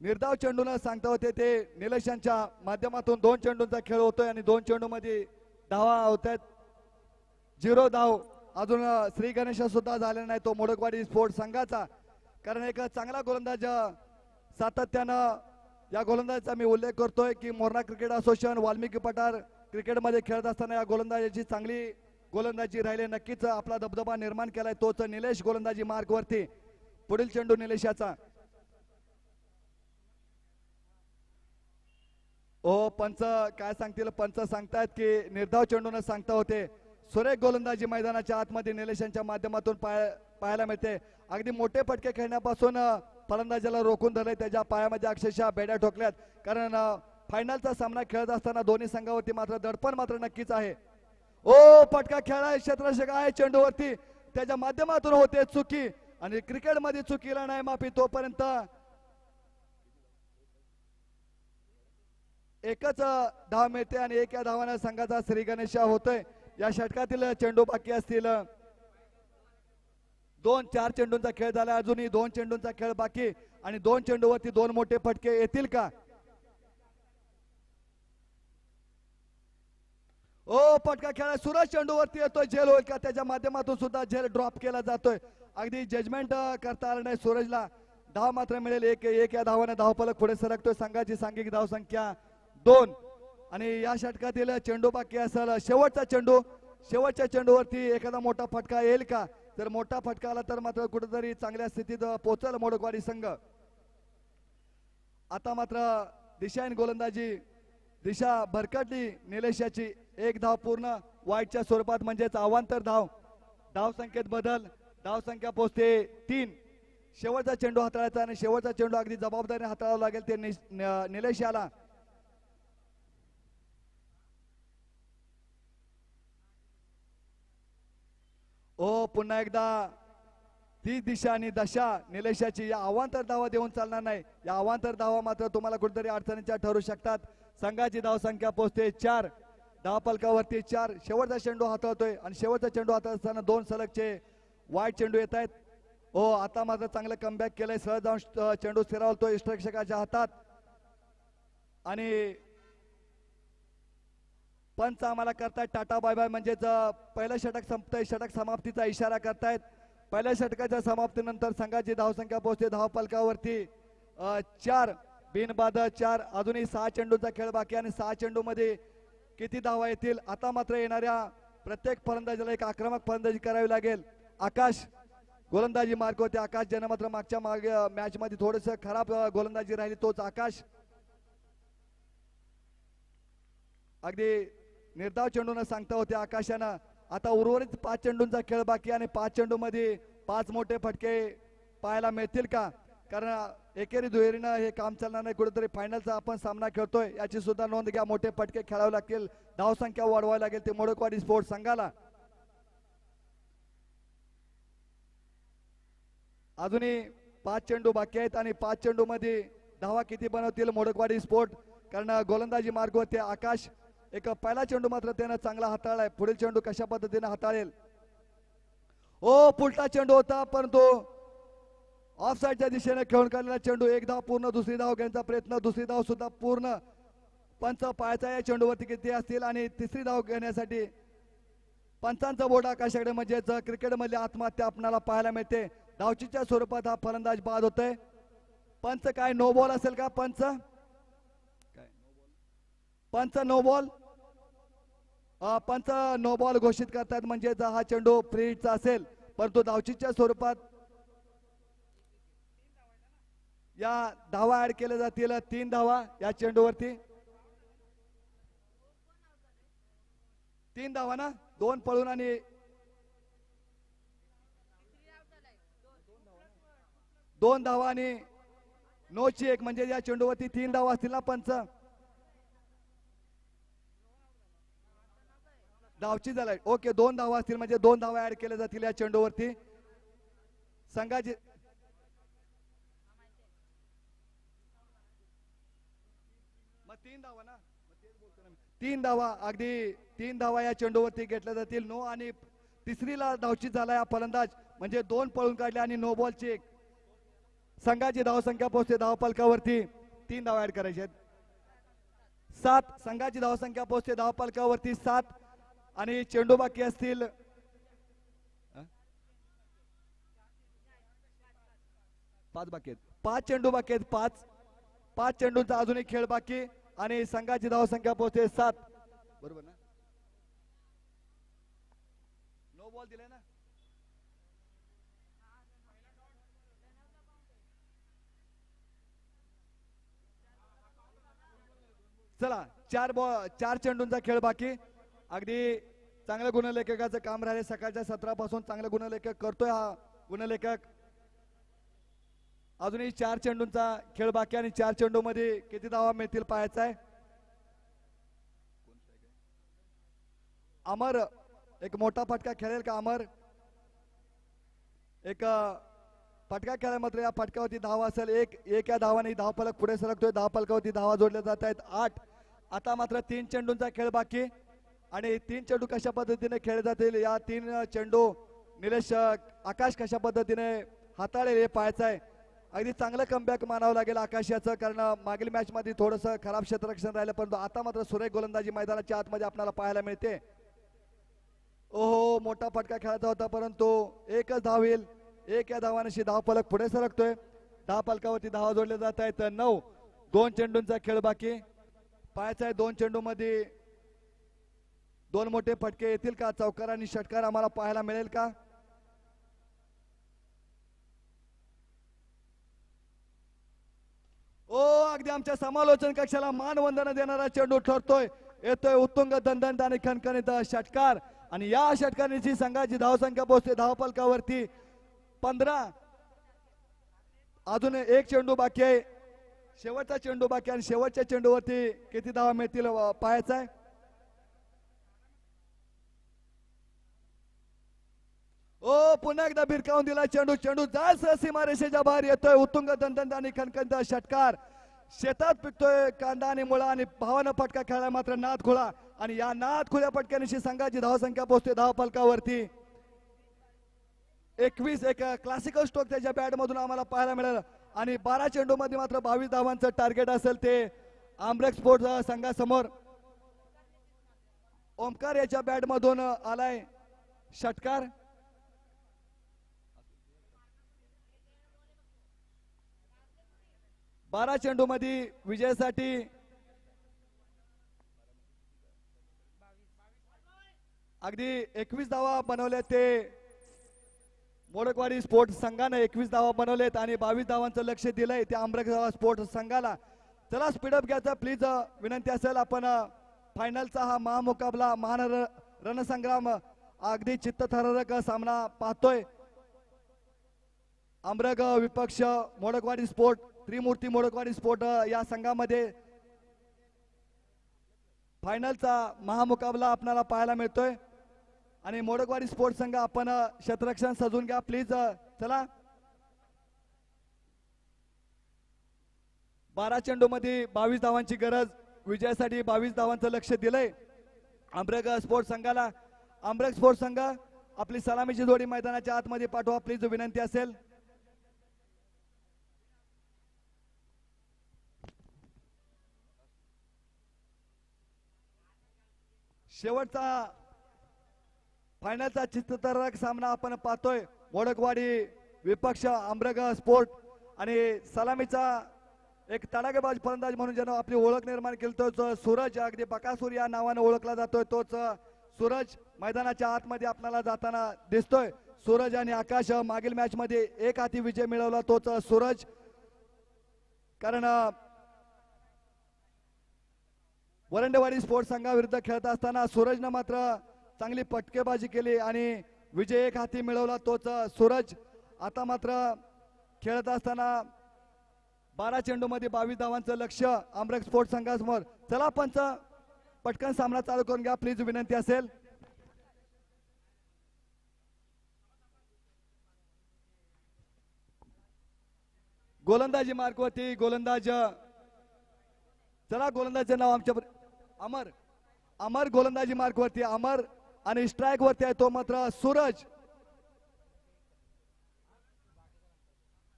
निर्धाव चेंडूला सांगता होते ते निलेशांच्या माध्यमातून दोन चेंडूंचा खेळ होतोय आणि दोन चेंडू मध्ये धावा होत आहेत. झिरो धाव. अजून श्री गणेश सुद्धा झालेला नाही तो मोडकवाडी स्पोर्ट संघाचा. कारण एक चांगला गोलंदाज सातत्यानं या गोलंदाजाचा मी उल्लेख करतोय की मोरणा क्रिकेट असोसिएशन वाल्मिकी पठार क्रिकेटमध्ये खेळत असताना या गोलंदाजाची चांगली गोलंदाजी राहिली. नक्कीच आपला दबदबा निर्माण केलाय तोच निलेश गोलंदाजी मार्ग वरती पुढील चेंडू निलेशाचा. ओ पंच काय सांगतील? पंच सांगतायत की निर्धाव चेंडून सांगता होते. सुरेख गोलंदाजी मैदानाच्या आतमध्ये निलेशांच्या माध्यमातून पाय पाहायला मिळते. अगदी मोठे फटके खेळण्यापासून फलंदाजाला रोखून धरले. त्याच्या पायामध्ये अक्षरशः बेड्या ठोकल्यात. कारण फायनलचा सामना खेळत असताना दोन्ही संघावरती मात्र दडपण मात्र नक्कीच आहे. ओ फटका खेळा क्षेत्ररक्षक आहे चेंडूवरती. त्याच्या माध्यमातून होते चुकी. आणि क्रिकेटमध्ये चुकीला नाही माफी तोपर्यंत एकच धाव मिळते आणि एक या धावानं संघाचा श्री गणेशा होतोय. या षटकातील चेंडू बाकी असतील दोन चार चेंडूंचा खेळ झाला. अजूनही दोन चेंडूंचा खेळ बाकी. आणि दोन चेंडूवरती दोन मोठे फटके येतील का? ओ फटका खेळा सूरज चेंडूवरती येतोय. झेल होईल का? त्याच्या माध्यमातून सुद्धा झेल ड्रॉप केला जातोय. अगदी जजमेंट करता आलं नाही सूरजला. धाव मात्र मिळेल. एक एक या धावाने धावपलक पुढे सरकतोय. संघाची सांघिक धाव संख्या दोन. आणि या षटकातील चेंडू बाकी असेल शेवटचा चेंडू शेवटच्या चेंडूवरती एखादा मोठा फटका येईल का? जर मोठा फटका आला तर मात्र कुठेतरी चांगल्या स्थितीत पोहोचल मोडकवाडी संघ. आता मात्र दिशाहीन गोलंदाजी दिशा भरकटली निलेशाची एक धाव पूर्ण वाईटच्या स्वरूपात म्हणजेच अवांतर धाव. धाव संख्येत बदल धाव संख्या पोहोचते तीन. शेवटचा चेंडू हाताळायचा आणि शेवटचा चेंडू अगदी जबाबदारीने हाताळावा लागेल ते निलेश याला. ओ पुन्हा एकदा. ती दिशा आणि दशा निलेशाची या अवांतर धावा देऊन चालणार नाही. या अवांतर धावा मात्र तुम्हाला कुठेतरी अडचणीच्या ठरू शकतात. संघाची धावसंख्या पोहोचते. चार. धाव पलकावरती चार. शेवटचा चेंडू हाताळतोय आणि शेवटचा चेंडू हाताळत असताना दोन सलगचे वाईट चेंडू येत आहेत. हो आता मात्र चांगलं कमबॅक केलंय. सहज जाऊन चेंडू स्थिरावतोय. इष्टरक्षकाच्या हातात. आणि पंच आम्हाला करतायत. Ta-ta bye bye. म्हणजेच पहिलं षटक संपतंय षटक समाप्तीचा इशारा करतायत. पहिल्या षटकाच्या समाप्तीनंतर संघाची धावसंख्या पोहोचते धावपलकावरती अं, चार बिनबाद चार. अजूनही सहा चेंडूचा खेळ बाकी आणि सहा चेंडू मध्ये किती धावा येतील? आता मात्र येणाऱ्या प्रत्येक फलंदाजीला एक आक्रमक फलंदाजी करावी लागेल. आकाश गोलंदाजी मार्ग होते. आकाश ज्यानं मात्र मागच्या माग मॅच मध्ये थोडस खराब गोलंदाजी राहिली तोच आकाश. अगदी निर्धाव चेंडून सांगता होते आकाशानं. आता उर्वरित पाच चेंडूंचा खेळ बाकी आणि पाच चेंडू मध्ये पाच मोठे फटके पाहायला मिळतील का? कारण एकेरी दुहेरीनं हे काम चालणार नाही. कुठेतरी फायनलचा आपण सामना खेळतोय. याची सुद्धा नोंद घ्या. मोठे फटके खेळावे लागतील. धावसंख्या वाढवावी लागेल. ते मोडकवाडी स्पोर्ट्स संघाला. अजूनही पाच चेंडू बाकी आहेत आणि पाच चेंडू मध्ये धावा किती बनवतील? मोडकवाडी स्पोर्ट. कारण गोलंदाजी मार्ग होते आकाश. एक पहिला चेंडू मात्र त्यानं चांगला हाताळलाय. पुढील चेंडू कशा पद्धतीने हाताळेल? ओ पुलटा चेंडू होता परंतु ऑफ साईडच्या दिशेने खेळून काढलेला चेंडू एक धाव पूर्ण दुसरी धाव घेण्याचा प्रयत्न दुसरी धाव सुद्धा पूर्ण. पंच पायाचा या चेंडूवरती किती असतील आणि तिसरी धाव घेण्यासाठी पंचांचा बोर्ड आकाशाकडे म्हणजेच क्रिकेटमधली आत्महत्या आपणाला पाहायला मिळते. धावचीच्या स्वरूपात हा फलंदाज बाद होतोय. पंच काय नो बॉल असेल का? पंच? पंच नो बॉल पंच नो बॉल घोषित करतात म्हणजे हा चेंडू फ्रीचा असेल परंतु धावचीच्या स्वरूपात या धावा ऍड केल्या जातील तीन धावा या चेंडूवरती. तीन धावा ना? दोन पळून आणि दोन धावा आणि नोची एक म्हणजे या चेंडूवरती तीन धावा असतील ना पंच? धावची झालाय ओके दोन धावा असतील म्हणजे दोन धावा ऍड केल्या जातील या चेंडूवरती. संघाची मग तीन धावा ना? तीन धावा अगदी तीन धावा या चेंडूवरती घेतल्या जातील. नो आणि तिसरीला धावची झाला या फलंदाज. म्हणजे दोन पळून काढले आणि नो बॉल चेक संघाची धावसंख्या पोहोचते धावपालकावरती तीन धाव ऍड करायचे आहेत. सात संघाची धावसंख्या पोहोचते धावपालकावरती सात आणि चेंडू बाकी असतील. पाच बाकी आहेत. पाच चेंडू बाकी आहेत पाच. पाच चेंडूंचा अजून एक खेळ बाकी आणि संघाची धावसंख्या पोहोचते सात. बरोबर ना? नो बॉल दिले ना? चला चार बॉल चार चेंडूंचा खेळ बाकी. अगदी चांगल्या गुणलेखकाचं काम राहिले. सकाळच्या सत्रापासून चांगलं गुणलेखक करतोय हा गुणलेखक. अजूनही चार चेंडूंचा खेळ बाकी आणि चार चेंडू मध्ये किती धावा मिळतील पाहायचा आहे. अमर एक मोठा फटका खेळेल का अमर? एक फटका खेळा मात्र या फटक्यावरती धावा असेल. एक एक या धावाने धाव फलक पुढे सरकतोय. धाव फलकावरती धावा जोडल्या जात आहेत. आठ. आता मात्र तीन चेंडूंचा खेळ बाकी. आणि तीन चेंडू कशा पद्धतीने खेळले जातील? या तीन चेंडू निलेश आकाश कशा पद्धतीने हाताळेल हे पाहायचं आहे. अगदी चांगलं कमबॅक मानावं लागेल आकाश याचं कारण मागील मॅच मध्ये थोडंसं खराब क्षेत्ररक्षण राहिलं परंतु आता मात्र सुरेख गोलंदाजी मैदानाच्या आतमध्ये आपल्याला पाहायला मिळते. ओहो मोठा फटका खेळायचा होता परंतु एकच धाव येईल. एक या धावांशी धाव फलक पुढे सरकतोय. दहा फलकावरती धावा जोडले जात आहेत. नऊ दोन चेंडूंचा खेळ बाकी. पाहायचा आहे दोन चेंडू मध्ये दोन मोठे फटके येतील का? चौकार आणि षटकार आम्हाला पाहायला मिळेल का? ओ अगदी आमच्या समालोचन कक्षाला मानवंदना देणारा चेंडू ठरतोय. येतोय उत्तुंग दंदंत आणि खणखणीत षटकार. आणि या षटकारीची संघाची धावसंख्या पोहोचते धावपलकावरती पंधरा. अजून एक चेंडू बाकी आहे. शेवटचा चेंडू बाकी आणि शेवटच्या चेंडूवरती किती धावा मिळतील पाहायचा आहे? ओ पुन्हा एकदा भिरकावून दिला चेंडू चेंडू जास्त सीमारेषेच्या बाहेर येतोय. उत्तुंग दंदंत आणि खनखंद षटकार. शेतात पिकतोय कांदा आणि मुळा आणि भावानं फटका खेळला मात्र नाद खुळा. आणि या नाद खुल्या फटक्यानिशी संघाची धावसंख्या पोहोचते धाव फलकावरती एकवीस एक क्लासिकल स्ट्रोक त्याच्या बॅट मधून आम्हाला पाहायला मिळालं. आणि बारा चेंडू मध्ये मात्र बावीस धावांचं टार्गेट असेल ते आमरेक स्पोर्ट संघासमोर. ओमकार याच्या बॅट मधून आलाय षटकार. बारा चेंडू मध्ये विजयासाठी अगदी एकवीस धावा बनवल्या ते मोडकवाडी स्पोर्ट्स संघानं एकवीस धावा बनवलेत आणि बावीस धावांचं लक्ष दिलंय त्या आंब्रक स्पोर्ट्स संघाला. चला स्पीडअप घ्यायचा प्लीज विनंती असेल आपण फायनलचा हा महामुकाबला महान रणसंग्राम अगदी चित्तथरारक सामना पाहतोय. आम्रग विपक्ष मोडकवाडी स्पोर्ट त्रिमूर्ती मोडकवाडी स्फोट या संघामध्ये फायनलचा महामुकाबला आपल्याला पाहायला मिळतोय. आणि मोडकवाडी स्पोर्ट संघ आपण क्षेत्ररक्षण सजून घ्या. प्लीज चला. बारा चेंडू मध्ये बावीस धावांची गरज. विजयासाठी बावीस धावांचं लक्ष दिलंय. आंब्रग स्पोर्ट संघाला. आंब्रग स्पोर्ट संघ आपली सलामीची जोडी मैदानाच्या आतमध्ये पाठवा. प्लीज विनंती असेल. शेवटचा फायनलचा चित्तथरारक सामना आपण पाहतोय. मोडकवाडी विपक्ष आम्रग स्पोर्ट आणि सलामीचा एक तडागेबाज फलंदाज म्हणून ज्यानं आपली ओळख निर्माण केली तोच सूरज. अगदी बकासूर या नावाने ओळखला जातोय तोच सूरज. मैदानाच्या आतमध्ये आपल्याला जाताना दिसतोय. सूरज आणि आकाश मागील मॅच मध्ये एक हाती विजय मिळवला तोच सूरज. कारण वरंडेवाडी स्पोर्ट्स संघाविरुद्ध खेळत असताना सूरजनं मात्र चांगली पटकेबाजी केली आणि विजय एक हाती मिळवला तोच सूरज आता मात्र खेळत असताना बारा चेंडू मध्ये बावीस धावांचं लक्ष आमरक स्पोर्ट्स संघासमोर. चला पंच पटकन सामना चालू करून घ्या. प्लीज विनंती असेल. गोलंदाजी मार्कवरती गोलंदाज चला गोलंदाजचं नाव आमच्या अमर अमर गोलंदाजी मार्क वरती अमर आणि स्ट्राईक वरती आहे तो मात्र सूरज.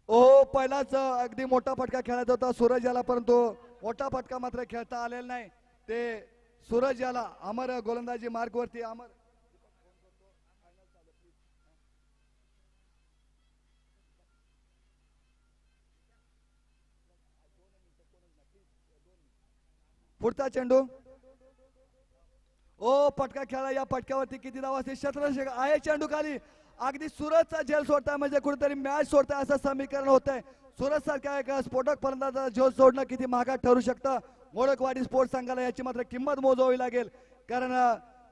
ओ पहिलाच अगदी मोठा फटका खेळायचा होता सूरज याला परंतु मोठा फटका मात्र खेळता आलेला नाही. ते सूरज याला अमर गोलंदाजी मार्कवरती अमर. पुढचा चेंडू. ओ पटका खेळा या पटक्यावरती किती धाव असते शतरंज आहे चेंडू खाली अगदी सुरतचा झेल सोडताय म्हणजे कुठेतरी मॅच सोडताय असं समीकरण होत आहे सुरत सारख्या एका स्फोटक फलंदाजा झेल सोडणं किती महागात ठरू शकतं? मोडकवाडी स्पोर्ट्स संघाला याची मात्र किंमत मोजावी लागेल. कारण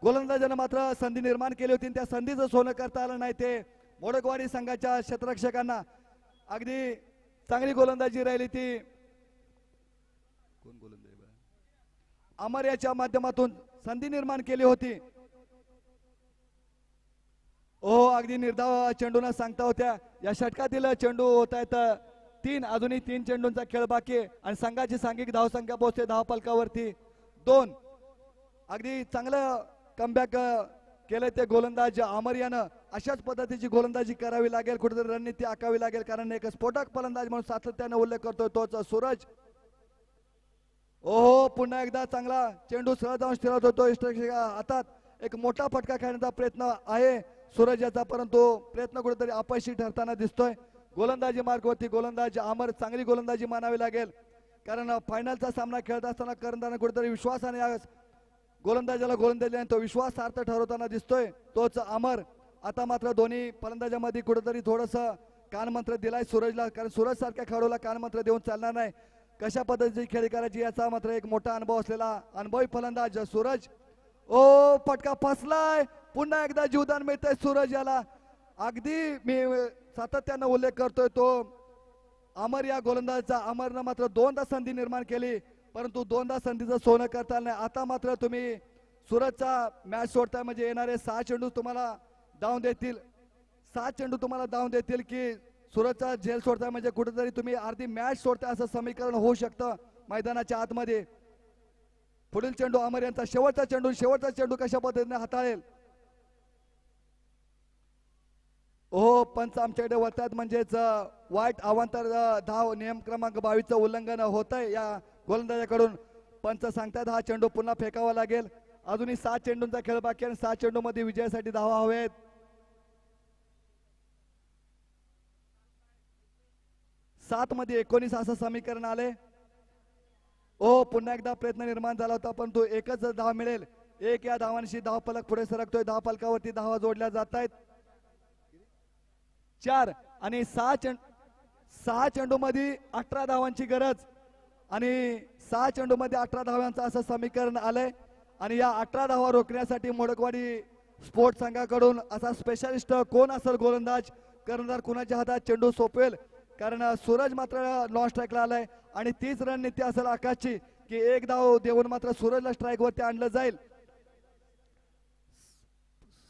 गोलंदाजानं मात्र संधी निर्माण केली होती त्या संधीचं सोनं करता आलं नाही ते मोडकवाडी संघाच्या क्षेत्ररक्षकांना अगदी चांगली गोलंदाजी राहिली ती. कोण गोलंदाजी अमर याच्या माध्यमातून संधी निर्माण केली होती. ओ अगदी निर्धाव चेंडूना सांगता होत्या या षटकातील चेंडू होत आहेत तीन अजूनही तीन चेंडूंचा खेळ बाकी आणि संघाची सांघिक धावसंख्या पोहोचते धाव पलकावरती. दोन अगदी चांगलं कमबॅक केलं ते गोलंदाज अमर यानं. अशाच पद्धतीची गोलंदाजी करावी लागेल कुठेतरी रणनीती आखावी लागेल कारण एक स्फोटक फलंदाज म्हणून सातत्यानं उल्लेख करतोय तोच सूरज. ओहो पुन्हा एकदा चांगला चेंडू सरळ जाऊन स्थिरत होतो हातात एक मोठा फटका खेळण्याचा प्रयत्न आहे सूरज याचा परंतु प्रयत्न कुठेतरी अपयशी ठरताना दिसतोय. गोलंदाजी मार्गवरती गोलंदाज अमर चांगली गोलंदाजी मानावी लागेल. कारण फायनलचा सामना खेळत असताना करताना कुठेतरी विश्वासाने गोलंदाजाला गोलंदाजी आणि तो विश्वासार्थ ठरवताना दिसतोय. तोच अमर आता मात्र दोन्ही फलंदाजामध्ये कुठेतरी थोडस कानमंत्र दिलाय सूरजला कारण सूरज सारख्या खेळाडूला कानमंत्र देऊन चालणार नाही. कशा पद्धतीची खेळी करायची याचा मात्र एक मोठा अनुभव असलेला अनुभवी फलंदाज सूरज. ओ पटका फसलाय. पुन्हा एकदा जीवदान मिळतंय सूरज याला. अगदी मी सातत्यानं उल्लेख करतोय तो. अमर या गोलंदाजचा अमरनं मात्र दोनदा संधी निर्माण केली परंतु दोनदा संधीचं सोनं करता नाही. आता मात्र तुम्ही सुरतचा मॅच सोडताय म्हणजे येणारे सहा चेंडू तुम्हाला धावून देतील. सहा चेंडू तुम्हाला धावून देतील की सुरतचा झेल सोडताय म्हणजे कुठेतरी तुम्ही अर्धी मॅच सोडताय असं समीकरण होऊ शकतं मैदानाच्या आतमध्ये. पुढील चेंडू अमर यांचा शेवटचा चेंडू शेवटचा चेंडू कशा पद्धतीने हाताळेल? हो पंच आमच्याकडे वळतात म्हणजेच वाईट अवांतर धाव नियम क्रमांक बावीसचं उल्लंघन होत आहे या गोलंदाजाकडून. पंच सांगतात हा चेंडू पुन्हा फेकावा लागेल. अजूनही सात चेंडूंचा खेळ बाकी आणि सात चेंडू मध्ये विजयासाठी धावा हवेत. सात मध्ये एकोणीस असं समीकरण आले. ओ पुन्हा एकदा प्रयत्न निर्माण झाला होता पण तो एकच धाव मिळेल. एक या धावांशी धाव पलक पुढे सरकतोय. दहा पलकावरती धावा जोडल्या जात आहेत चार आणि सहा चेंड सहा चेंडू मध्ये अठरा धावांची गरज आणि सहा चेंडू मध्ये अठरा धावांचं असं समीकरण आलंय. आणि या अठरा धावा रोखण्यासाठी मोडकवाडी स्पोर्ट संघाकडून असा स्पेशालिस्ट कोण असेल गोलंदाज? कर्णधार कुणाच्या हातात चेंडू सोपवेल? कारण सूरज मात्र लॉन्ग स्ट्राईकला आलाय आणि तीच रणनीती असेल आकाशची की एक धाव देऊन मात्र सूरजला स्ट्राईक वरती आणलं जाईल.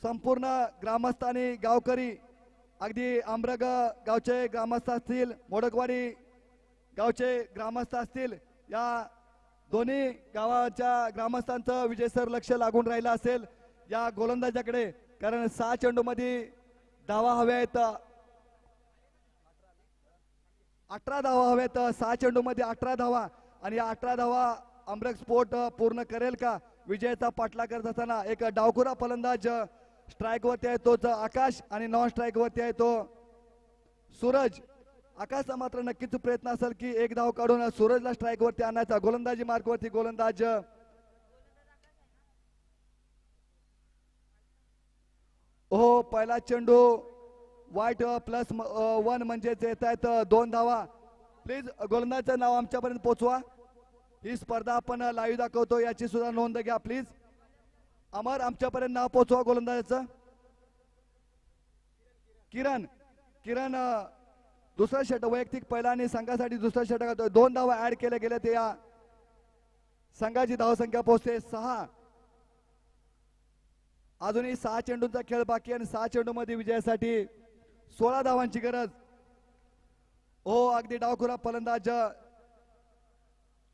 संपूर्ण ग्रामस्थ आणि गावकरी अगदी आंब्रग गावचे ग्रामस्थ असतील मोडकवाडी गावचे ग्रामस्थ असतील या दोन्ही गावाच्या ग्रामस्थांचं विजयसर लक्ष लागून राहिलं असेल या गोलंदाजाकडे. कारण सहा चेंडू मध्ये धावा हव्या आहेत अठरा धावा हव्यात. सहा चेंडू मध्ये अठरा धावा. आणि या अठरा धावा अमरक स्पोर्ट पूर्ण करेल का? विजयाचा पाठला करत असताना एक डावखुरा फलंदाज स्ट्राईक वरती आहे तोच आकाश आणि नॉन स्ट्राईक वरती आहे तो सूरज. आकाशचा मात्र नक्कीच प्रयत्न असेल की एक धाव काढून सूरजला स्ट्राईक वरती आणायचा. गोलंदाजी मार्ग वरती गोलंदाज हो पहिला चेंडू वाईट प्लस वन म्हणजेच येत आहेत दोन धावा. प्लीज गोलंदाजचं नाव आमच्यापर्यंत पोचवा. ही स्पर्धा आपण लाईव्ह दाखवतो याची सुद्धा नोंद घ्या प्लीज अमर आमच्यापर्यंत नाव पोचवा गोलंदाजाचं. किरण किरण दुसरा षटक वैयक्तिक पहिला आणि संघासाठी दुसरा षटक दोन धावा ऍड केले गेले ते या संघाची धावसंख्या पोहोचते सहा. अजूनही सहा चेंडूंचा खेळ बाकी आणि सहा चेंडू मध्ये विजयासाठी सोळा धावांची गरज. हो अगदी डावखुरा फलंदाज.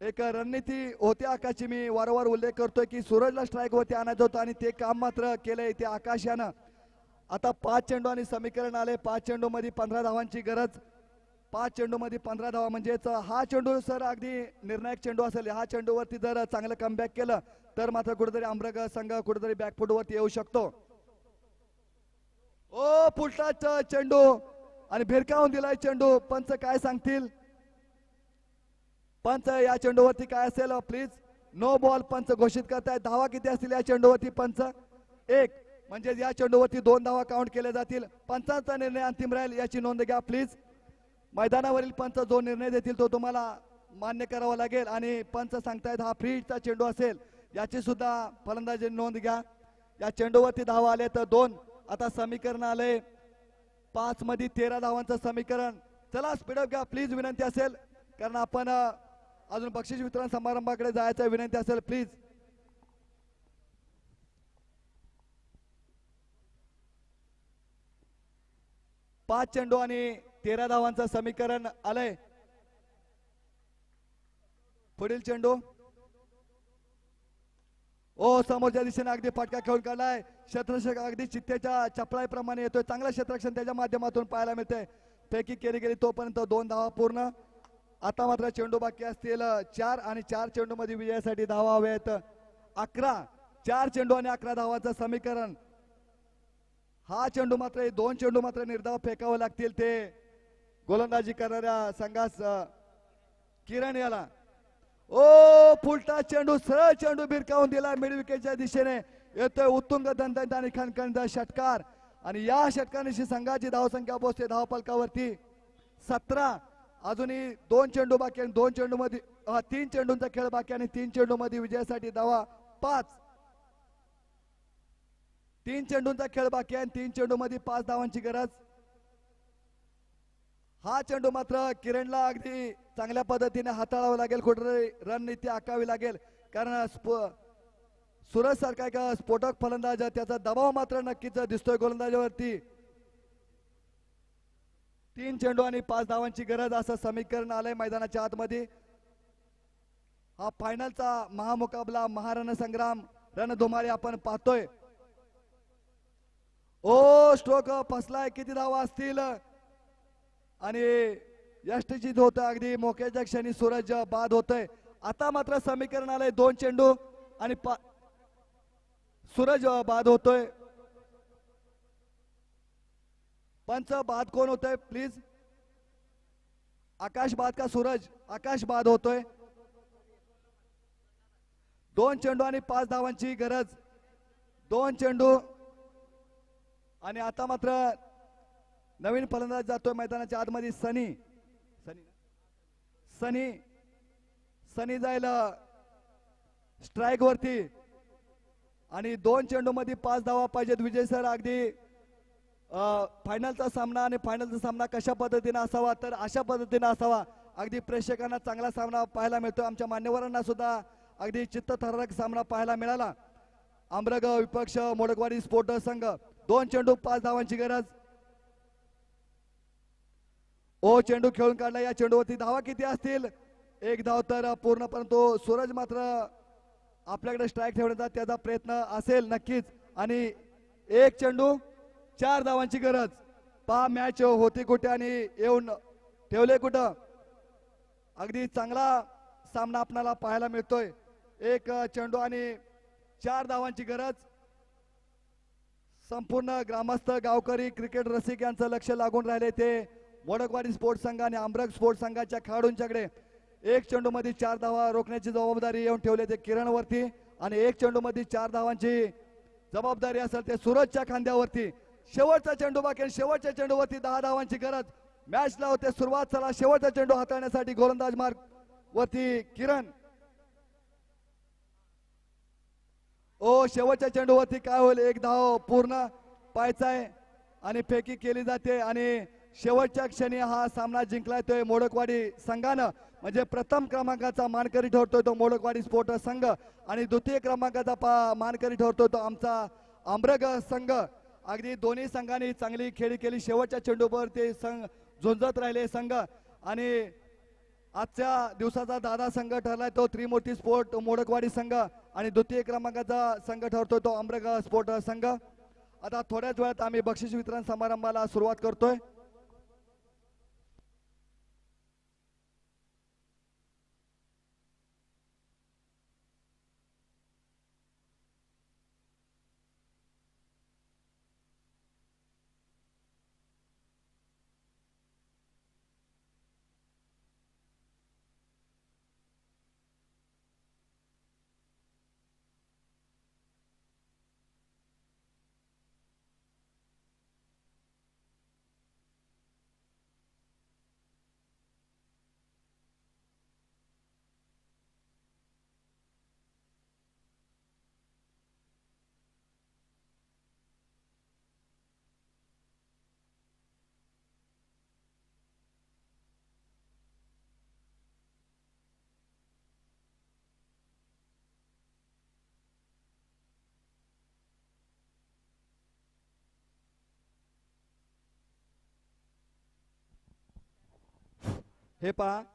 एक रणनीती होती आकाशची मी वारंवार उल्लेख करतोय की सूरजला स्ट्राईक वरती आणायचं होतं आणि ते काम मात्र केलंय ते आकाश यानं आता पाच चेंडू आणि समीकरण आले पाच चेंडू मध्ये पंधरा धावांची गरज. पाच चेंडू मध्ये पंधरा धावा म्हणजेच हा चेंडू सर अगदी निर्णायक चेंडू असेल. ह्या चेंडूवरती जर चांगलं कमबॅक केलं तर मात्र कुठेतरी आमरग संघ कुठेतरी बॅकफुटवरती येऊ शकतो. ओ पुलटाच चेंडू. आणि भिरकावून दिलाय चेंडू. पंच काय सांगतील? पंच या चेंडूवरती काय असेल प्लीज नो बॉल पंच घोषित करताय धावा किती असतील या चेंडूवरती पंच? एक. म्हणजे या चेंडूवरती दोन धावा काउंट केले जातील. पंचांचा निर्णय अंतिम राहील याची नोंद घ्या प्लीज मैदानावरील पंच जो निर्णय देतील तो तुम्हाला मान्य करावा लागेल. आणि पंच सांगतायत हा फ्रीचा चेंडू असेल. याची सुद्धा फलंदाजी नोंद घ्या. या चेंडूवरती धावा आले तर दोन. आता समीकरण आलंय. पाच मध्ये तेरा धावांचं समीकरण. चला स्पीडअप घ्या. प्लीज विनंती असेल कारण आपण अजून बक्षीस वितरण समारंभाकडे जायचं विनंती असेल प्लीज पाच चेंडू आणि तेरा धावांचं समीकरण आलंय. पुढील चेंडू. ओ समोरच्या दिशेने अगदी फटका खेळून काढलाय. क्षेत्रक्षक अगदी चित्तेच्या चपळाईप्रमाणे येतोय. चांगला क्षेत्रक्षण त्याच्या माध्यमातून पाहायला मिळतंय. पैकी केली गेली तोपर्यंत दोन धावा पूर्ण. आता मात्र चेंडू बाकी असतील. चार आणि चार चेंडू मध्ये विजयासाठी धावा हव्यात अकरा. चार चेंडू आणि अकरा धावाचं समीकरण. हा चेंडू मात्र हे दोन चेंडू मात्र निर्धाव फेकावे लागतील ते. गोलंदाजी करणाऱ्या संघास किरण याला. ओ फुलटा चेंडू सरळ चेंडू भिरकावून दिला मिड विकेटच्या दिशेने. येतोय उत्तुंग दंत आणि खणखणीत षटकार. आणि या षटकानिशी संघाची धावसंख्या पोहोचते धावपलकावरती. सतरा. अजूनही दोन चेंडू बाकी आणि दोन चेंडू मध्ये तीन चेंडूंचा खेळ बाकी आणि तीन चेंडू मध्ये विजयासाठी धावा. पाच. तीन चेंडूंचा खेळ बाकी आहे आणि तीन चेंडू मध्ये पाच धावांची गरज. हा चेंडू मात्र किरणला अगदी चांगल्या पद्धतीने हाताळावं लागेल कुठेतरी रणनीती आखावी लागेल. कारण स्प- सुरज सारखा एक स्फोटक फलंदाज त्याचा दबाव मात्र नक्कीच दिसतोय गोलंदाजावरती. तीन चेंडू आणि पाच धावांची गरज असं समीकरण आलंय मैदानाच्या आतमध्ये. हा फायनलचा महामुकाबला महारण संग्राम रणधुमारी आपण पाहतोय. ओ स्ट्रोक फसलाय किती धावा असतील? आणि यष्टजित होतं अगदी मोक्याच्या क्षणी सूरज बाद होतंय. आता मात्र समीकरण आलंय दोन चेंडू आणि सूरज बाद होतोय. पंच बाद कोण होतोय? प्लीज आकाश बाद का सूरज? आकाश बाद होतोय. दोन चेंडू आणि पाच धावांची गरज. दोन चेंडू. आणि आता मात्र नवीन फलंदाज जातोय मैदानाच्या आतमध्ये सनी. सनी सनी जायला स्ट्राईक वरती. आणि दोन चेंडू मध्ये पाच धावा पाहिजेत विजय सर अगदी. फायनलचा सामना आणि फायनलचा सामना कशा पद्धतीने असावा? तर अशा पद्धतीने असावा. अगदी प्रेक्षकांना चांगला सामना पाहायला मिळतो. आमच्या मान्यवरांना सुद्धा अगदी चित्तथरारक सामना पाहायला मिळाला. आमरग विपक्ष मोडकवाडी स्पोर्टर्स संघ. दोन चेंडू पाच धावांची गरज. ओ चेंडू खेळून काढला. या चेंडूवरती धावा किती असतील? एक धाव तर पूर्ण परंतु सूरज मात्र आपल्याकडे स्ट्राईक ठेवण्याचा त्याचा प्रयत्न असेल नक्कीच. आणि एक चेंडू चार धावांची गरज. पहा मॅच होती कुठे आणि येऊन ठेवले कुठं? अगदी चांगला सामना आपणाला पाहायला मिळतोय. एक चेंडू आणि चार धावांची गरज. संपूर्ण ग्रामस्थ गावकरी क्रिकेट रसिक यांचं लक्ष लागून राहिले ते वडकवाडी स्पोर्ट्स संघ आणि आमरग स्पोर्ट्स संघाच्या खेळाडूंच्याकडे एक चेंडू मध्ये चार धावा रोखण्याची जबाबदारी येऊन ठेवली ते किरण वरती आणि एक चेंडू मध्ये चार धावांची जबाबदारी असेल ते सूरजच्या खांद्यावरती. शेवटचा चेंडू बाकी आणि शेवटच्या चेंडूवरती दहा धावांची गरज. मॅचला होते सुरुवात चला शेवटचा चेंडू हाताळण्यासाठी गोलंदाज मार्ग वरती किरण. ओ शेवटच्या चेंडूवरती काय होईल? एक धाव पूर्ण पायचाय आणि फेकी केली जाते आणि शेवटच्या क्षणी हा सामना जिंकलाय तो मोडकवाडी संघानं. म्हणजे प्रथम क्रमांकाचा मानकरी ठरतोय तो मोडकवाडी स्पोर्ट संघ. आणि द्वितीय क्रमांकाचा पा- मानकरी ठरतोय तो आमचा आंब्रग संघ. अगदी दोन्ही संघांनी चांगली खेळी केली. शेवटच्या चेंडूवर ते संघ झुंजत राहिले संघ. आणि आजच्या दिवसाचा दादा संघ ठरलाय तो त्रिमूर्ती स्पोर्ट मोडकवाडी संघ. आणि द्वितीय क्रमांकाचा संघ ठरतोय तो अमरग स्पोर्ट संघ. आता थोड्याच वेळात आम्ही बक्षीस वितरण समारंभाला सुरुवात करतोय. हे पहा